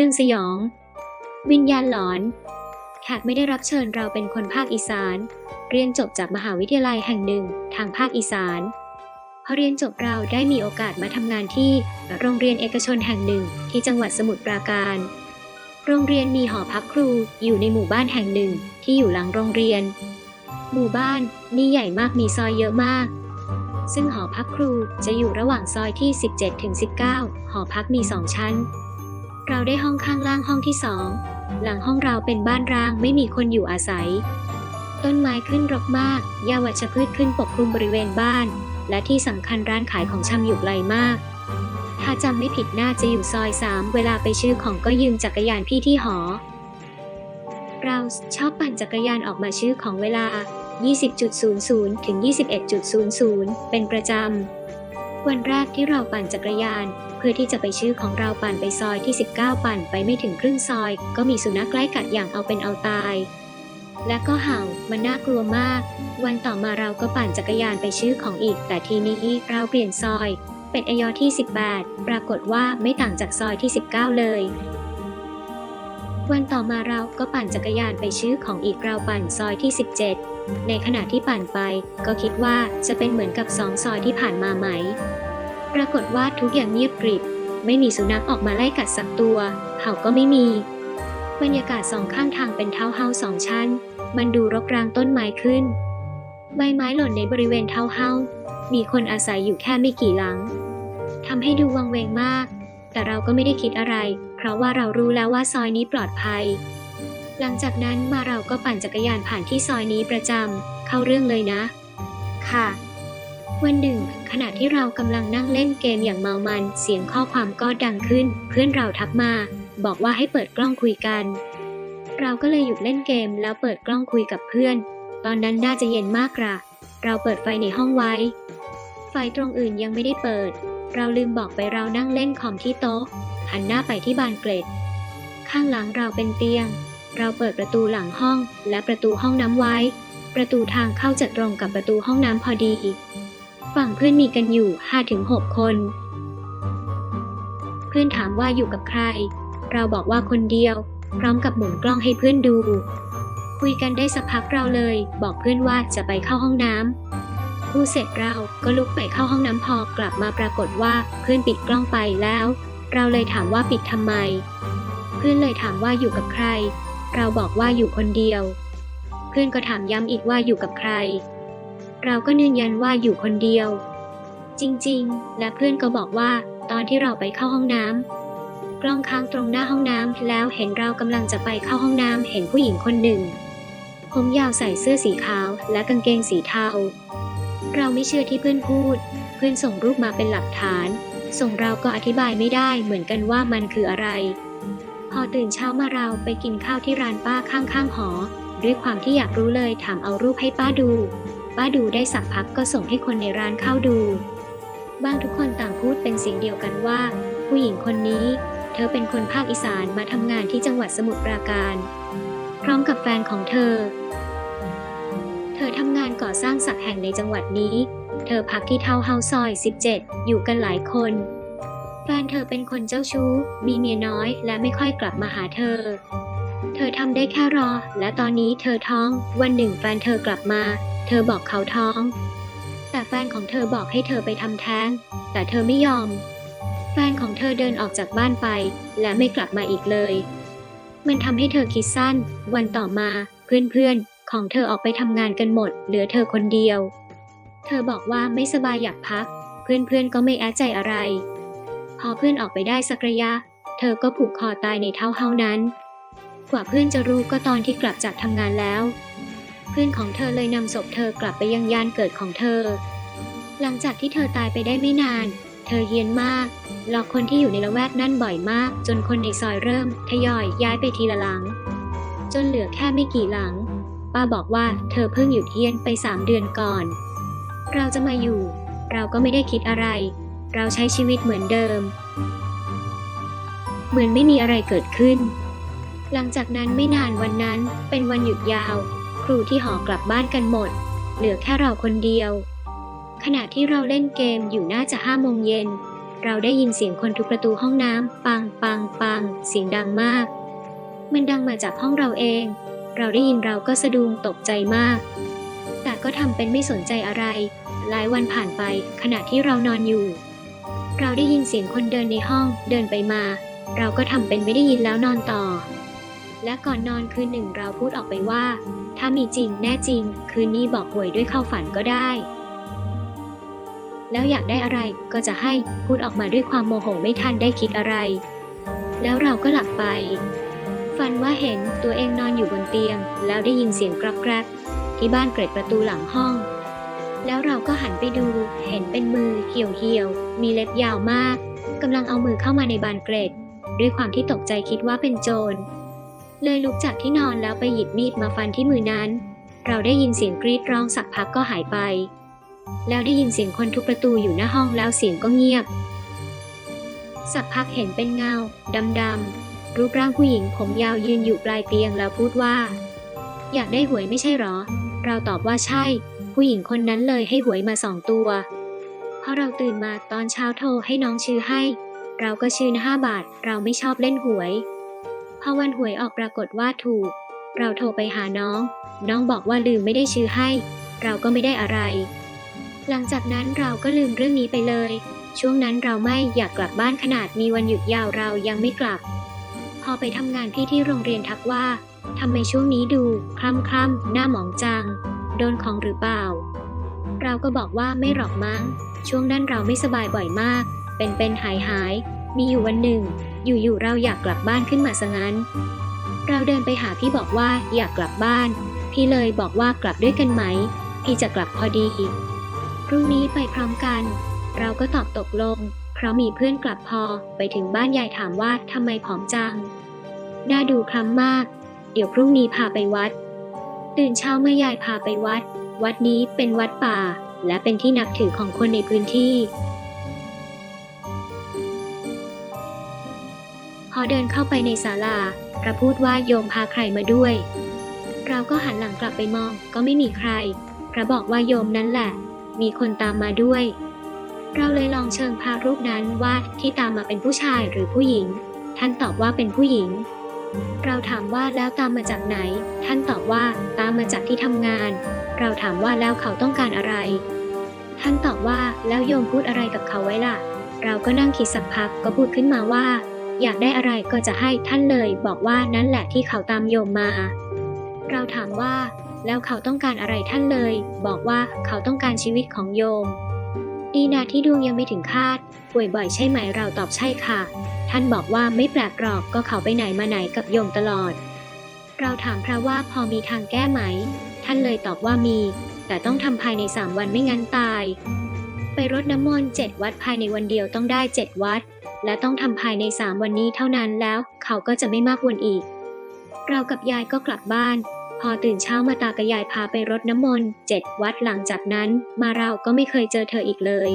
รื่องสยอง วิญญาณหลอน แขกไม่ได้รับเชิญเราเป็นคนภาคอีสาน เรียนจบจากมหาวิทยาลัยแห่งหนึ่งทางภาคอีสานพอเรียนจบเราได้มีโอกาสมาทำงานที่โรงเรียนเอกชนแห่งหนึ่งที่จังหวัดสมุทรปราการ โรงเรียนมีหอพักครูอยู่ในหมู่บ้านแห่งหนึ่งที่อยู่หลังโรงเรียน หมู่บ้านนี่ใหญ่มากมีซอยเยอะมากซึ่งหอพักครูจะอยู่ระหว่างซอยที่ 17 ถึง 19 หอพักมี 2 ชั้น เราได้ห้องข้างล่างห้องที่2หลังห้องเราเป็นบ้านร้างไม่มีคนอยู่อาศัย ต้นไม้ขึ้นรกมาก หญ้าวัชพืชขึ้นปกคลุมบริเวณบ้าน และที่สำคัญร้านขายของชำอยู่ไกลมาก ถ้าจำไม่ผิดน่าจะอยู่ซอย3เวลาไปชื่อของก็ยืมจักรยานพี่ที่หอ เราชอบปั่นจักรยานออกมาชื่อของเวลา 20.00 ถึง 21.00 เป็นประจำ วันแรกที่เราปั่นจักรยาน เพื่อที่จะไปชื่อของเราปั่นไปซอยที่ 19 ปั่นไปไม่ถึงครึ่งซอย ก็มีสุนัขไล่กัดอย่างเอาเป็นเอาตาย และก็เห่ามันน่ากลัวมาก วันต่อมาเราก็ปั่นจักรยานไปชื่อของอีก แต่ทีนี้เราเปลี่ยนซอย เป็นอายอที่ 18 ปรากฏว่าไม่ต่างจากซอยที่ 19 เลยวันต่อมาเราก็ปั่นจักรยานไปชื่อของอีกเราปั่นซอยที่ 17 ในขณะที่ปั่นไปก็คิดว่าจะเป็นเหมือนกับสองซอยที่ผ่านมาไหม ปรากฏว่าทุกอย่างเงียบกริบ ไม่มีสุนัขออกมาไล่กัดสักตัว เห่าก็ไม่มี บรรยากาศสองข้างทางเป็นเท้าเฮาสองชั้น มันดูรกรางต้นไม้ขึ้น ใบไม้หล่นในบริเวณเท้าเฮามีคนอาศัยอยู่แค่ไม่กี่หลังทำให้ดูวังเวงมาก แต่เราก็ไม่ได้คิดอะไร เพราะว่าเรารู้แล้วว่าซอยนี้ปลอดภัย หลังจากนั้นมาเราก็ปั่นจักรยานผ่านที่ซอยนี้ประจำเข้าเรื่องเลยนะ ค่ะ วันหนึ่ง ขณะที่เรากำลังนั่งเล่นเกมอย่างเมามันเสียงข้อความก็ดังขึ้น เพื่อนเราทักมา บอกว่าให้เปิดกล้องคุยกัน เราก็เลยหยุดเล่นเกมแล้วเปิดกล้องคุยกับเพื่อน ตอนนั้นน่าจะเย็นมากกระเราเปิดไฟในห้องไว้ ไฟตรงอื่นยังไม่ได้เปิด เราลืมบอกไปเรานั่งเล่นคอมที่โต๊ะหันหน้าไปที่บานเกล็ด ข้างหลังเราเป็นเตียง เราเปิดประตูหลังห้องและประตูห้องน้ำไว้ ประตูทางเข้าจะตรงกับประตูห้องน้ำพอดี ฝั่งเพื่อนมีกันอยู่ 5-6 คน เพื่อนถามว่าอยู่กับใคร เราบอกว่าคนเดียว พร้อมกับหมุนกล้องให้เพื่อนดู คุยกันได้สักพักเราเลย บอกเพื่อนว่าจะไปเข้าห้องน้ำพูดเสร็จเราก็ลุกไปเข้าห้องน้ำพอกลับมาปรากฏว่าเพื่อนปิดกล้องไปแล้ว เราเลยถามว่าปิดทำไม เพื่อนเลยถามว่าอยู่กับใคร เราบอกว่าอยู่คนเดียว เพื่อนก็ถามย้ำอีกว่าอยู่กับใคร เราก็ยืนยันว่าอยู่คนเดียว จริงๆ และเพื่อนก็บอกว่าตอนที่เราไปเข้าห้องน้ำกล้องค้างตรงหน้าห้องน้ำแล้วเห็นเรากำลังจะไปเข้าห้องน้ำเห็นผู้หญิงคนหนึ่ง ผมยาวใส่เสื้อสีขาวและกางเกงสีเทา เราไม่เชื่อที่เพื่อนพูด เพื่อนส่งรูปมาเป็นหลักฐาน ส่งเราก็อธิบายไม่ได้เหมือนกันว่ามันคืออะไร อตื่นเช้ามาเราไปกินข้าวที่ร้านป้าข้างๆหอ ด้วยความที่อยากรู้เลยถามเอารูปให้ป้าดู ป้าดูได้สักพักก็ส่งให้คนในร้านเข้าดู บ้างทุกคนต่างพูดเป็นเสียงเดียวกันว่า ผู้หญิงคนนี้ เธอเป็นคนภาคอีสานมาทำงานที่จังหวัดสมุทรปราการ พร้อมกับแฟนของเธอ เธอทำงานก่อสร้างสักแห่งในจังหวัดนี้ เธอพักที่เทาวน์เฮาส์ซอย 17 อยู่กันหลายคน แฟนเธอเป็นคนเจ้าชู้ มีเมียน้อยและไม่ค่อยกลับมาหาเธอ เธอทำได้แค่รอ และตอนนี้เธอท้อง วันหนึ่งแฟนเธอกลับมา เธอบอกเขาท้อง แต่แฟนของเธอบอกให้เธอไปทำแท้ง แต่เธอไม่ยอม แฟนของเธอเดินออกจากบ้านไป และไม่กลับมาอีกเลย มันทำให้เธอคิดสั้น วันต่อมาเพื่อนๆ ของเธอออกไปทำงานกันหมด เหลือเธอคนเดียว เธอบอกว่าไม่สบายอยากพัก เพื่อนๆก็ไม่แอใจอะไร พอเพื่อนออกไปได้สักระยะ เธอก็ผูกคอตายในเท้าเฮานั้น กว่าเพื่อนจะรู้ก็ตอนที่กลับจากทำงานแล้ว เพื่อนของเธอเลยนำศพเธอกลับไปยังยานเกิดของเธอ หลังจากที่เธอตายไปได้ไม่นาน เธอเฮียนมากหลอกคนที่อยู่ในละแวกนั่นบ่อยมาก จนคนในซอยเริ่ม ทยอยย้ายไปทีละหลัง จนเหลือแค่ไม่กี่หลัง ป้าบอกว่าเธอเพิ่งหยุดเฮียนไปสามเดือนก่อน เราจะมาอยู่ เราก็ไม่ได้คิดอะไร เราใช้ชีวิตเหมือนเดิม เหมือนไม่มีอะไรเกิดขึ้น หลังจากนั้นไม่นานวันนั้นเป็นวันหยุดยาว ครูที่หอกลับบ้านกันหมด เหลือแค่เราคนเดียว ขณะที่เราเล่นเกมอยู่น่าจะห้าโมงเย็น เราได้ยินเสียงคนทุบประตูห้องน้ำปังปังปังเสียงดังมาก มันดังมาจากห้องเราเอง เราได้ยินเราก็สะดุ้งตกใจมาก แต่ก็ทำเป็นไม่สนใจอะไรหลายวันผ่านไปขณะที่เรานอนอยู่ เราได้ยินเสียงคนเดินในห้องเดินไปมา เราก็ทำเป็นไม่ได้ยินแล้วนอนต่อ และก่อนนอนคืนหนึ่งเราพูดออกไปว่า ถ้ามีจริงแน่จริง คืนนี้บอกหวยด้วยเข้าฝันก็ได้ แล้วอยากได้อะไรก็จะให้พูดออกมาด้วยความโมโหไม่ทันได้คิดอะไร แล้วเราก็หลับไป ฝันว่าเห็นตัวเองนอนอยู่บนเตียง แล้วได้ยินเสียงกรอบแกรกที่บ้านเกรดประตูหลังห้อง แล้วเราก็หันไปดู เห็นเป็นมือเหี่ยวเหี่ยวๆมีเล็บยาวมากกำลังเอามือเข้ามาในบานเกร็ด ด้วยความที่ตกใจคิดว่าเป็นโจร เลยลุกจากที่นอนแล้วไปหยิบมีดมาฟันที่มือนั้น เราได้ยินเสียงกรีดร้องสักพักก็หายไป แล้วได้ยินเสียงคนทุบประตูอยู่หน้าห้องแล้วเสียงก็เงียบ สักพักเห็นเป็นเงาดำๆรูปร่างผู้หญิงผมยาวยืนอยู่ปลายเตียงแล้วพูดว่า อยากได้หวยไม่ใช่หรอ เราตอบว่าใช่ ผู้หญิงคนนั้นเลยให้หวยมาสองตัวพอเราตื่นมาตอนเช้าโทรให้น้องชื่อให้ เราก็ชื่อห้าบาท เราไม่ชอบเล่นหวย พอวันหวยออกปรากฏว่าถูก เราโทรไปหาน้อง น้องบอกว่าลืมไม่ได้ชื่อให้ เราก็ไม่ได้อะไร หลังจากนั้นเราก็ลืมเรื่องนี้ไปเลย ช่วงนั้นเราไม่อยากกลับบ้านขนาดมีวันหยุดยาวเรายังไม่กลับ พอไปทำงานพี่ที่โรงเรียนทักว่าทำไมช่วงนี้ดูคล่ำคล่ำหน้าหมองจัง โดนของหรือเปล่า เราก็บอกว่าไม่หรอกมั้ง ช่วงนั้นเราไม่สบายบ่อยมาก เป็นเป็นหายหายๆมีอยู่วันหนึ่ง อยู่ๆเราอยากกลับบ้านขึ้นมาซะงั้น เราเดินไปหาพี่บอกว่าอยากกลับบ้าน พี่เลยบอกว่ากลับด้วยกันไหม พี่จะกลับพอดีพรุ่งนี้ไปพร้อมกัน เราก็ตอบตกลง เพราะมีเพื่อนกลับพอไปถึงบ้านยายถามว่าทำไมผอมจังน่าดูคล้ำมาก เดี๋ยวพรุ่งนี้พาไปวัด ตื่นเช้าเมื่อยายพาไปวัด วัดนี้เป็นวัดป่า และเป็นที่นับถือของคนในพื้นที่ พอเดินเข้าไปในศาลา พระพูดว่าโยมพาใครมาด้วย เราก็หันหลังกลับไปมองก็ไม่มีใคร พระบอกว่าโยมนั้นแหละ มีคนตามมาด้วย เราเลยลองเชิญพระรูปนั้นว่าที่ตามมาเป็นผู้ชายหรือผู้หญิง ท่านตอบว่าเป็นผู้หญิง เราถามว่าแล้วตามมาจากไหน ท่านตอบว่าตามมาจากที่ทำงาน เราถามว่าแล้วเขาต้องการอะไร ท่านตอบว่าแล้วโยมพูดอะไรกับเขาไว้ล่ะ เราก็นั่งคิดสักพักก็พูดขึ้นมาว่า อยากได้อะไรก็จะให้ท่านเลย บอกว่านั่นแหละที่เขาตามโยมมา เราถามว่า แล้วเขาต้องการอะไรท่านเลย บอกว่าเขาต้องการชีวิตของโยม ดีนาที่ดวงยังไม่ถึงคาด ป่วยบ่อยใช่ไหมเราตอบใช่ค่ะ ท่านบอกว่าไม่แปลกหรอกก็เขาไปไหนมาไหนกับโยมตลอด เราถามพระว่าพอมีทางแก้ไหม ท่านเลยตอบว่ามี แต่ต้องทำภายในสามวันไม่งั้นตาย ไปรดน้ำมนต์เจ็ดวัดภายในวันเดียวต้องได้เจ็ดวัด และต้องทำภายในสามวันนี้เท่านั้นแล้ว เขาก็จะไม่มากวนอีก เรากับยายก็กลับบ้าน พอตื่นเช้ามาตากับยายพาไปรดน้ำมนต์เจ็ดวัดหลังจากนั้น มาเราก็ไม่เคยเจอเธออีกเลย